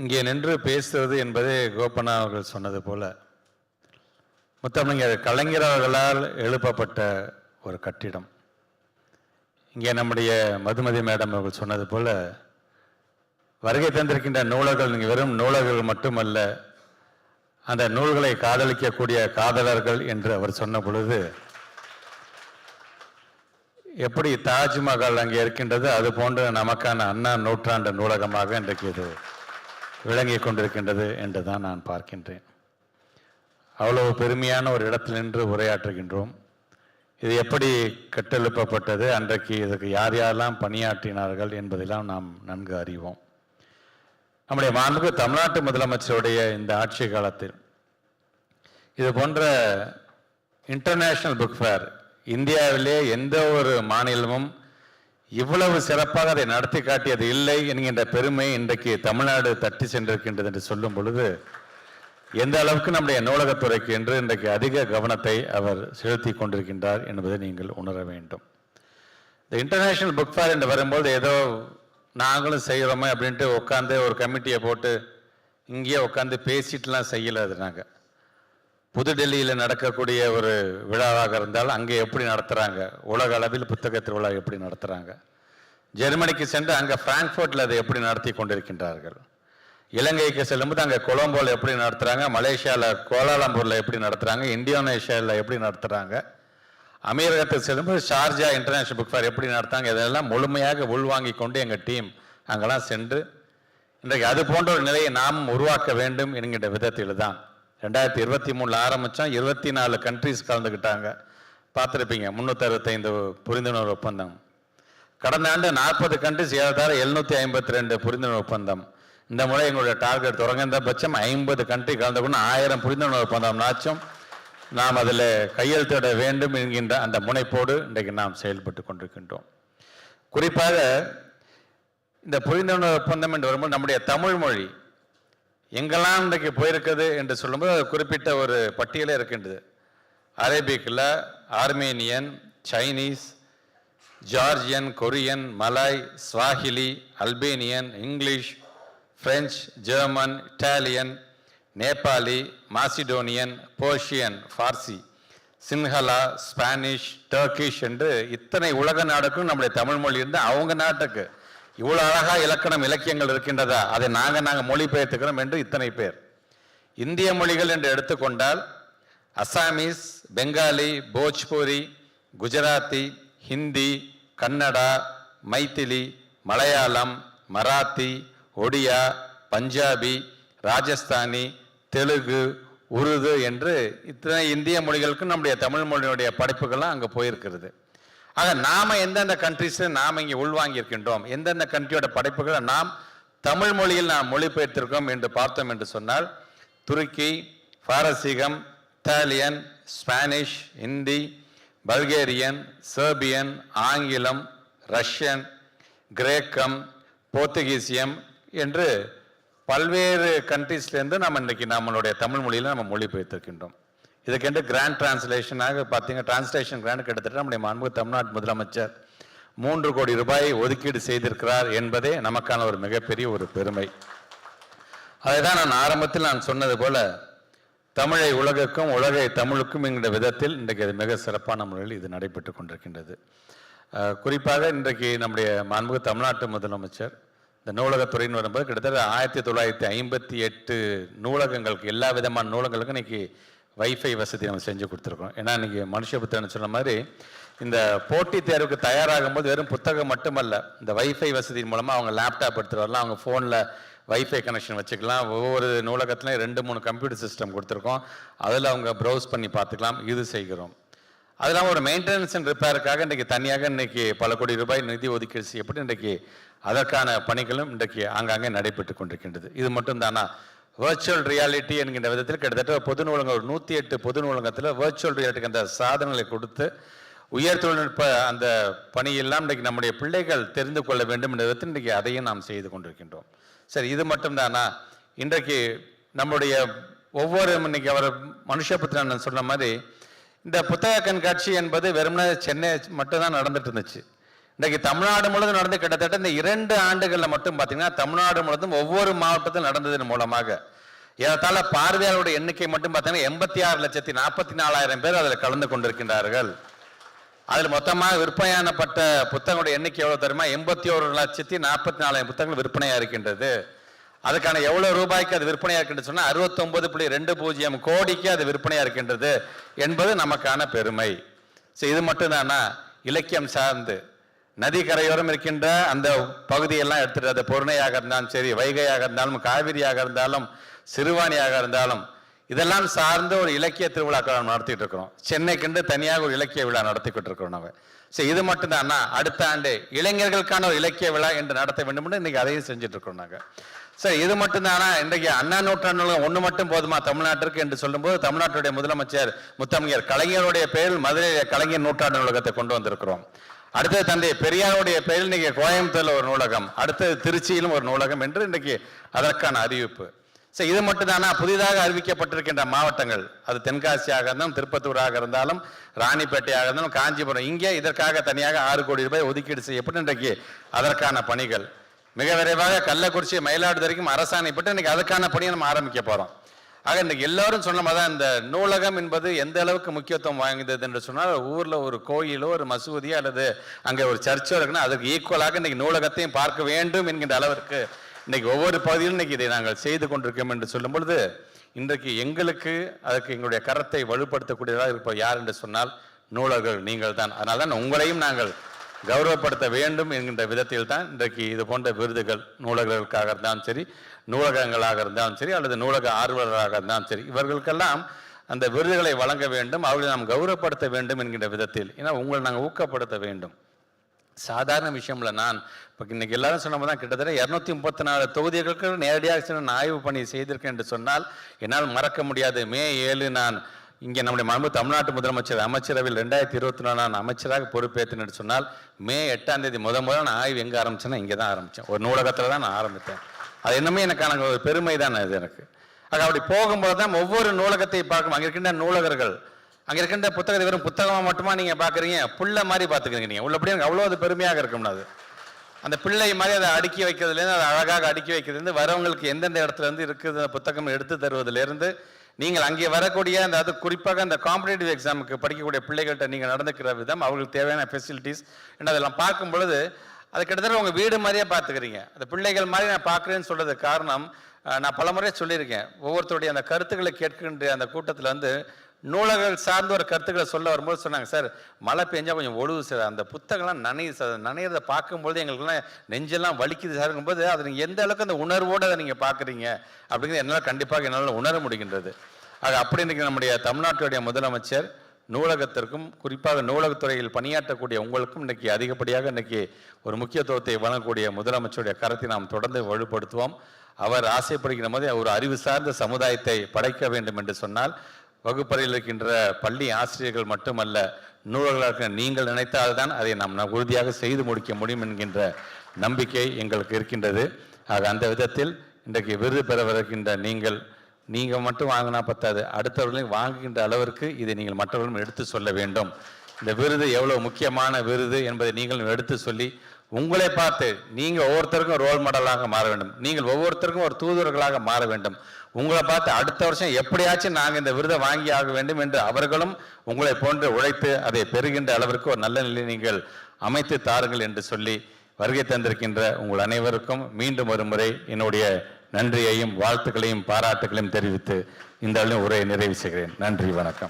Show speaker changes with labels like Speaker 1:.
Speaker 1: இங்கே நின்று பேசுவது என்பதே கோபனா அவர்கள் சொன்னது போல முத்தமிழர் இங்கே அவர்களால் எழுப்பப்பட்ட ஒரு கட்டிடம் இங்கே நம்முடைய மதுமதி மேடம் அவர்கள் சொன்னது போல வருகை தந்திருக்கின்ற நூலகங்கள் நீங்கள் வெறும் நூலகங்கள் மட்டுமல்ல அந்த நூல்களை காதலிக்கக்கூடிய காதலர்கள் என்று அவர் சொன்ன பொழுது எப்படி தாஜ்மஹால் அங்கே இருக்கின்றது அது போன்ற நமக்கான அண்ணா நூற்றாண்டு நூலகமாக இன்றைக்கு இது விளங்கி கொண்டிருக்கின்றது என்று தான் நான் பார்க்கின்றேன் அவ்வளவு பெருமையான ஒரு இடத்தில் நின்று உரையாற்றுகின்றோம் இது எப்படி கட்டெழுப்பப்பட்டது அன்றைக்கு இதற்கு யார் யாரெல்லாம் பணியாற்றினார்கள் என்பதெல்லாம் நாம் நன்கு அறிவோம் நம்முடைய மாண்பு தமிழ்நாட்டு முதலமைச்சருடைய இந்த ஆட்சி காலத்தில் இது போன்ற இன்டர்நேஷ்னல் புக் ஃபேர் இந்தியாவிலே எந்த ஒரு மாநிலமும் இவ்வளவு சிறப்பாக அதை நடத்தி காட்டியது இல்லை என்கின்ற பெருமை இன்றைக்கு தமிழ்நாடு தட்டி சென்றிருக்கின்றது என்று சொல்லும் பொழுது எந்த அளவுக்கு நம்முடைய நூலகத்துறைக்கு என்று இன்றைக்கு அதிக கவனத்தை அவர் செலுத்தி கொண்டிருக்கின்றார் என்பதை நீங்கள் உணர வேண்டும் இந்த இன்டர்நேஷ்னல் புக் ஃபேர் என்று வரும்போது ஏதோ நாங்களும் செய்கிறோமே அப்படின்ட்டு உட்காந்து ஒரு கமிட்டியை போட்டு இங்கேயே உட்காந்து பேசிட்டுலாம் செய்யலை அது நாங்கள் புதுடெல்லியில் நடக்கக்கூடிய ஒரு விழாவாக இருந்தால் அங்கே எப்படி நடத்துகிறாங்க உலக அளவில் புத்தக திருவிழா எப்படி நடத்துகிறாங்க ஜெர்மனிக்கு சென்று அங்கே ஃப்ராங்க்ஃபர்ட்டில் அதை எப்படி நடத்தி கொண்டிருக்கின்றார்கள் இலங்கைக்கு செல்லும்போது அங்கே கொலம்போவில் எப்படி நடத்துகிறாங்க மலேசியாவில் கோலாலம்பூரில் எப்படி நடத்துகிறாங்க இந்தோனேஷியாவில் எப்படி நடத்துகிறாங்க அமீரகத்துக்கு செல்லும்போது ஷார்ஜா இன்டர்நேஷனல் புக் ஃபேர் எப்படி நடத்தாங்க இதெல்லாம் முழுமையாக உள்வாங்கி கொண்டு எங்கள் டீம் அங்கெல்லாம் சென்று இன்றைக்கு அது போன்ற ஒரு நிலையை நாம் உருவாக்க வேண்டும் என்கின்ற விதத்தில் தான் ரெண்டாயிரத்தி இருபத்தி மூணில் ஆரம்பித்தோம் இருபத்தி நாலு கண்ட்ரிஸ் கலந்துக்கிட்டாங்க பார்த்துருப்பீங்க முந்நூற்றறுபத்தைந்து புரிந்துணர்வு ஒப்பந்தம் கடந்த ஆண்டு நாற்பது கண்ட்ரிஸ் ஏறத்தாழ எழுநூற்றி ஐம்பத்தி ரெண்டு புரிந்துணர்வு ஒப்பந்தம் இந்த முறை எங்களுடைய டார்கெட் தொடங்குகின்ற பட்சம் ஐம்பது கண்ட்ரி கொண்டு ஆயிரம் புரிந்துணர்வு ஒப்பந்தம்னாச்சும் நாம் அதில் கையெழுத்திட வேண்டும் என்கின்ற அந்த முனைப்போடு இன்றைக்கு நாம் செயல்பட்டு கொண்டிருக்கின்றோம் குறிப்பாக இந்த புரிந்துணர்வு ஒப்பந்தம் என்று வரும்போது நம்முடைய தமிழ் மொழி எங்கெல்லாம் இன்றைக்கு போயிருக்குது என்று சொல்லும்போது அது குறிப்பிட்ட ஒரு பட்டியலே இருக்கின்றது அரேபிக்கில் Armenian Chinese Georgian Korean Malay Swahili Albanian English French German Italian Nepali Macedonian Persian Farsi Sinhala Spanish Turkish என்று இத்தனை உலக நாடுக்கும் நம்முடைய தமிழ்மொழி இருந்து அவங்க நாட்டுக்கு இவ்வளோ அழகா இலக்கணம் இலக்கியங்கள் இருக்கின்றதா அதை நாங்கள் நாங்கள் மொழிபெயர்த்துக்கிறோம் என்று இத்தனை பேர் இந்திய மொழிகள் என்று எடுத்துக்கொண்டால் அசாமீஸ் பெங்காலி போஜ்பூரி குஜராத்தி ஹிந்தி கன்னடா மைத்திலி மலையாளம் மராத்தி ஒடியா பஞ்சாபி ராஜஸ்தானி தெலுங்கு உருது என்று இத்தனை இந்திய மொழிகளுக்கும் நம்முடைய தமிழ் மொழியினுடைய படைப்புகள்லாம் அங்கே போயிருக்கிறது ஆக நாம எந்தெந்த கண்ட்ரிஸ் நாம் இங்கே உள்வாங்கியிருக்கின்றோம் எந்தெந்த கண்ட்ரியோட படைப்புகளை நாம் தமிழ் மொழியில் நாம் மொழிபெயர்த்திருக்கோம் என்று பார்த்தோம் என்று சொன்னால் துருக்கி பாரசீகம் Italian Spanish Hindi Bulgarian Serbian ஆங்கிலம் ரஷ்யன் கிரேக்கம் போர்த்துகீசியம் என்று பல்வேறு கண்ட்ரீஸ்லேருந்து நம்ம இன்றைக்கி நம்மளுடைய தமிழ் மொழியில் நம்ம மொழிபெயர்த்திருக்கின்றோம் இதுக்கென்று கிராண்ட் டிரான்ஸ்லேஷனாக பார்த்தீங்க டிரான்ஸ்லேஷன் கிராண்ட் கிட்டத்தட்ட நம்முடைய மாண்பு தமிழ்நாட்டு முதலமைச்சர் மூன்று கோடி ரூபாய் ஒதுக்கீடு செய்திருக்கிறார் என்பதே நமக்கான ஒரு மிகப்பெரிய ஒரு பெருமை அதை தான் நான் ஆரம்பத்தில் நான் சொன்னது போல தமிழை உலகுக்கும் உலகை தமிழுக்கும் என்கிற விதத்தில் இன்றைக்கு அது மிக சிறப்பான முறையில் இது நடைபெற்று கொண்டிருக்கின்றது குறிப்பாக இன்றைக்கு நம்முடைய மாண்புமிகு தமிழ்நாட்டு முதலமைச்சர் இந்த நூலகத்துறையின் வரும்போது கிட்டத்தட்ட ஆயிரத்தி தொள்ளாயிரத்தி ஐம்பத்தி எட்டு நூலகங்களுக்கு எல்லா விதமான நூலகங்களுக்கும் இன்றைக்கி வைஃபை வசதி நம்ம செஞ்சு கொடுத்துருக்கோம் ஏன்னா இன்றைக்கி மனுஷ புத்தகம் சொன்ன மாதிரி இந்த போட்டித் தேர்வுக்கு தயாராகும் போது வெறும் புத்தகம் மட்டுமல்ல இந்த வைஃபை வசதி மூலமாக அவங்க லேப்டாப் எடுத்துகிட்டு வரலாம் அவங்க ஃபோனில் வைஃபை கனெக்ஷன் வச்சுக்கலாம் ஒவ்வொரு நூலகத்துலேயும் ரெண்டு மூணு கம்ப்யூட்டர் சிஸ்டம் கொடுத்துருக்கோம் அதில் அவங்க ப்ரௌஸ் பண்ணி பார்த்துக்கலாம் இது செய்கிறோம் அது இல்லாமல் ஒரு மெயின்டெனன்ஸ் அண்ட் ரிப்பேருக்காக இன்றைக்கி தனியாக இன்றைக்கி பல கோடி ரூபாய் நிதி ஒதுக்கீடு செய்யப்பட்டு இன்றைக்கு அதற்கான பணிகளும் இன்றைக்கு ஆங்காங்கே நடைபெற்று கொண்டிருக்கின்றது இது மட்டும் தானா வேர்ச்சுவல் ரியாலிட்டி என்கின்ற விதத்தில் கிட்டத்தட்ட பொது நூலகம் ஒரு நூற்றி எட்டு பொது நூலகத்தில் வேர்ச்சுவல் ரியாலிட்டிக்கு அந்த சாதனங்களை கொடுத்து உயர் தொழில்நுட்ப அந்த பணியெல்லாம் இன்றைக்கு நம்முடைய பிள்ளைகள் தெரிந்து கொள்ள வேண்டும் என்ற விதத்தில் இன்றைக்கு அதையும் நாம் செய்து கொண்டிருக்கின்றோம் சரி இது மட்டும்தானா இன்றைக்கு நம்முடைய ஒவ்வொரு இன்னைக்கு அவர் மனுஷ புத்திரன் சொன்ன மாதிரி இந்த புத்தக கண்காட்சி என்பது வெறுமனே சென்னை மட்டும்தான் நடந்துட்டு இருந்துச்சு இன்றைக்கு தமிழ்நாடு முழுவதும் நடந்து கிட்டத்தட்ட இந்த இரண்டு ஆண்டுகளில் மட்டும் பார்த்தீங்கன்னா தமிழ்நாடு முழுவதும் ஒவ்வொரு மாவட்டத்தில் நடந்ததன் மூலமாக ஏறத்தாழ பார்வையாளருடைய எண்ணிக்கை மட்டும் பார்த்தீங்கன்னா எண்பத்தி ஆறு லட்சத்தி நாற்பத்தி நாலாயிரம் பேர் அதில் கலந்து கொண்டிருக்கின்றார்கள் அதில் மொத்தமாக விற்பனையானப்பட்ட புத்தகங்களுடைய எண்ணிக்கை எவ்வளோ தெரியுமா எண்பத்தி ஒரு லட்சத்தி நாற்பத்தி நாலாயிரம் புத்தகங்கள் விற்பனையாக இருக்கின்றது அதுக்கான எவ்வளோ ரூபாய்க்கு அது விற்பனையாக இருக்கின்றது சொன்னால் அறுபத்தொம்பது புள்ளி ரெண்டு பூஜ்ஜியம் கோடிக்கு அது விற்பனையாக இருக்கின்றது என்பது நமக்கான பெருமை ஸோ இது மட்டும்தானா இலக்கியம் சார்ந்து நதி கரையோரம் இருக்கின்ற அந்த பகுதியெல்லாம் எடுத்துட்டு அந்த பொருணையாக இருந்தாலும் சரி வைகையாக இருந்தாலும் காவிரியாக இருந்தாலும் சிறுவாணியாக இருந்தாலும் இதெல்லாம் சார்ந்த ஒரு இலக்கிய திருவிழாக்கள் நம்ம நடத்திட்டு இருக்கிறோம் சென்னைக்குண்டு தனியாக ஒரு இலக்கிய விழா நடத்திக்கிட்டு இருக்கிறோம் நம்ம சரி இது மட்டும்தான் அடுத்த ஆண்டு இளைஞர்களுக்கான ஒரு இலக்கிய விழா என்று நடத்த வேண்டும் என்று இன்னைக்கு அதையும் செஞ்சுட்டு இருக்கிறோம் நாங்கள் சரி இது மட்டும்தானா இன்றைக்கு அண்ணா நூற்றாண்டு ஒன்று மட்டும் போதுமா தமிழ்நாட்டிற்கு என்று சொல்லும்போது தமிழ்நாட்டுடைய முதலமைச்சர் முத்தமிழர் கலைஞருடைய பெயரில் மதுரை கலைஞர் நூற்றாண்டு நூலகத்தை கொண்டு வந்திருக்கிறோம் அடுத்தது தந்தை பெரியாருடைய பெயரில் இன்றைக்கி கோயம்புத்தூரில் ஒரு நூலகம் அடுத்தது திருச்சியிலும் ஒரு நூலகம் என்று இன்றைக்கு அதற்கான அறிவிப்பு ஸோ இது மட்டும்தானா புதிதாக அறிவிக்கப்பட்டிருக்கின்ற மாவட்டங்கள் அது தென்காசியாக இருந்தாலும் திருப்பத்தூராக இருந்தாலும் ராணிப்பேட்டையாக இருந்தாலும் காஞ்சிபுரம் இங்கே இதற்காக தனியாக ஆறு கோடி ரூபாய் ஒதுக்கீடு செய்யப்பட்டு இன்றைக்கு அதற்கான பணிகள் மிக விரைவாக கள்ளக்குறிச்சி மயிலாடுதுறைக்கும் அரசாணைப்பட்டு இன்றைக்கி அதற்கான பணியை நம்ம ஆரம்பிக்க போகிறோம் ஆக இன்றைக்கு எல்லாரும் சொன்ன மாதிரி தான் இந்த நூலகம் என்பது எந்த அளவுக்கு முக்கியத்துவம் வாய்ந்தது என்று சொன்னால் ஊரில் ஒரு கோயிலோ ஒரு மசூதியோ அல்லது அங்கே ஒரு சர்ச்சோ இருக்குன்னா அதுக்கு ஈக்குவலாக இன்றைக்கி நூலகத்தையும் பார்க்க வேண்டும் என்கின்ற அளவிற்கு இன்றைக்கி ஒவ்வொரு பகுதியிலும் இன்றைக்கி இதை நாங்கள் செய்து கொண்டிருக்கோம் என்று சொல்லும் பொழுது இன்றைக்கு எங்களுக்கு அதுக்கு எங்களுடைய கரத்தை வலுப்படுத்தக்கூடியதாக இருப்போம் யார் என்று சொன்னால் நூலர்கள் நீங்கள் தான் அதனால் தான் உங்களையும் நாங்கள் கௌரவப்படுத்த வேண்டும் என்கின்ற விதத்தில் தான் இன்றைக்கு இது போன்ற விருதுகள் நூலகர்களுக்காக இருந்தாலும் சரி நூலகங்களாக இருந்தாலும் சரி அல்லது நூலக ஆர்வலராக இருந்தாலும் சரி இவர்களுக்கெல்லாம் அந்த விருதுகளை வழங்க வேண்டும் அவர்களை நாம் கௌரவப்படுத்த வேண்டும் என்கின்ற விதத்தில் ஏன்னா உங்களை நாங்கள் ஊக்கப்படுத்த வேண்டும் சாதாரண விஷயம்ல நான் இப்போ இன்னைக்கு எல்லாரும் சொன்ன தான் கிட்டத்தட்ட இரநூத்தி முப்பத்தி நாலு தொகுதிகளுக்கு நேரடியாக நான் ஆய்வு பணி செய்திருக்கேன் என்று சொன்னால் என்னால் மறக்க முடியாது மே ஏழு நான் இங்கே நம்முடைய மரபு தமிழ்நாட்டு முதலமைச்சர் அமைச்சரவையில் ரெண்டாயிரத்தி இருபத்தி நாலு நான் அமைச்சராக என்று சொன்னால் மே எட்டாம் தேதி முத முதல் நான் ஆய்வு எங்கே ஆரம்பிச்சேன்னா இங்கே தான் ஆரம்பித்தேன் ஒரு நூலகத்தில் தான் நான் ஆரம்பித்தேன் அது என்னமே எனக்கான ஒரு பெருமை தான் அது எனக்கு ஆக அப்படி போகும்போது தான் ஒவ்வொரு நூலகத்தை பார்க்கும் அங்கே இருக்கின்ற நூலகர்கள் அங்கே இருக்கின்ற புத்தகத்தை வெறும் புத்தகமாக மட்டுமா நீங்கள் பார்க்குறீங்க புள்ள மாதிரி பார்த்துக்கிறீங்க நீங்கள் உள்ளபடி எனக்கு அவ்வளோ அது பெருமையாக இருக்கும்னா அது அந்த பிள்ளை மாதிரி அதை அடுக்கி வைக்கிறதுலேருந்து அதை அழகாக அடுக்கி வைக்கிறதுலேருந்து வரவங்களுக்கு எந்தெந்த இடத்துலேருந்து இருக்குது அந்த புத்தகம் எடுத்து தருவதிலேருந்து நீங்கள் அங்கே வரக்கூடிய அந்த அது குறிப்பாக அந்த காம்படேட்டிவ் எக்ஸாமுக்கு படிக்கக்கூடிய பிள்ளைகள்கிட்ட நீங்கள் நடந்துக்கிற விதம் அவங்களுக்கு தேவையான ஃபெசிலிட்டிஸ் என்ன அதெல்லாம் பார்க்கும் பொழுது அது கிட்டத்தட்ட உங்கள் வீடு மாதிரியே பார்த்துக்கிறீங்க அந்த பிள்ளைகள் மாதிரி நான் பார்க்குறேன்னு சொல்கிறதுக்கு காரணம் நான் பல முறையே சொல்லியிருக்கேன் ஒவ்வொருத்தருடைய அந்த கருத்துக்களை கேட்கின்ற அந்த கூட்டத்தில் வந்து நூலகங்கள் சார்ந்த ஒரு கருத்துக்களை சொல்ல வரும்போது சொன்னாங்க சார் மழை பெஞ்சால் கொஞ்சம் ஒழுவு சார் அந்த புத்தகம்லாம் நனையுது சார் நனையிறத பார்க்கும்போது எங்களுக்குலாம் நெஞ்செல்லாம் வலிக்குது சார்ங்கும்போது அது நீங்கள் எந்த அளவுக்கு அந்த உணர்வோடு அதை நீங்கள் பார்க்குறீங்க அப்படிங்கிறது என்னால் கண்டிப்பாக என்னால் உணர முடிகின்றது அது அப்படி இன்றைக்கி நம்முடைய தமிழ்நாட்டுடைய முதலமைச்சர் நூலகத்திற்கும் குறிப்பாக நூலகத்துறையில் பணியாற்றக்கூடிய உங்களுக்கும் இன்றைக்கி அதிகப்படியாக இன்றைக்கி ஒரு முக்கியத்துவத்தை வழங்கக்கூடிய முதலமைச்சருடைய கருத்தை நாம் தொடர்ந்து வலுப்படுத்துவோம் அவர் ஆசைப்படுகிற மாதிரி ஒரு அறிவு சார்ந்த சமுதாயத்தை படைக்க வேண்டும் என்று சொன்னால் வகுப்பறையில் இருக்கின்ற பள்ளி ஆசிரியர்கள் மட்டுமல்ல நூலகளாக நீங்கள் நினைத்தால்தான் அதை நாம் உறுதியாக செய்து முடிக்க முடியும் என்கின்ற நம்பிக்கை எங்களுக்கு இருக்கின்றது ஆக அந்த விதத்தில் இன்றைக்கு விருது பெற வருகின்ற நீங்கள் நீங்கள் மட்டும் வாங்கினா பத்தாது அடுத்தவர்களையும் வாங்குகின்ற அளவிற்கு இதை நீங்கள் மற்றவர்களும் எடுத்து சொல்ல வேண்டும் இந்த விருது எவ்வளோ முக்கியமான விருது என்பதை நீங்களும் எடுத்து சொல்லி உங்களை பார்த்து நீங்கள் ஒவ்வொருத்தருக்கும் ரோல் மாடலாக மாற வேண்டும் நீங்கள் ஒவ்வொருத்தருக்கும் ஒரு தூதுவர்களாக மாற வேண்டும் உங்களை பார்த்து அடுத்த வருஷம் எப்படியாச்சும் நாங்கள் இந்த விருதை வாங்கி ஆக வேண்டும் என்று அவர்களும் உங்களை போன்று உழைத்து அதை பெறுகின்ற அளவிற்கு ஒரு நல்ல நிலை நீங்கள் அமைத்து தாருங்கள் என்று சொல்லி வருகை தந்திருக்கின்ற உங்கள் அனைவருக்கும் மீண்டும் ஒரு முறை என்னுடைய நன்றியையும் வாழ்த்துக்களையும் பாராட்டுகளையும் தெரிவித்து இந்த உரையை நிறைவு செய்கிறேன் நன்றி வணக்கம்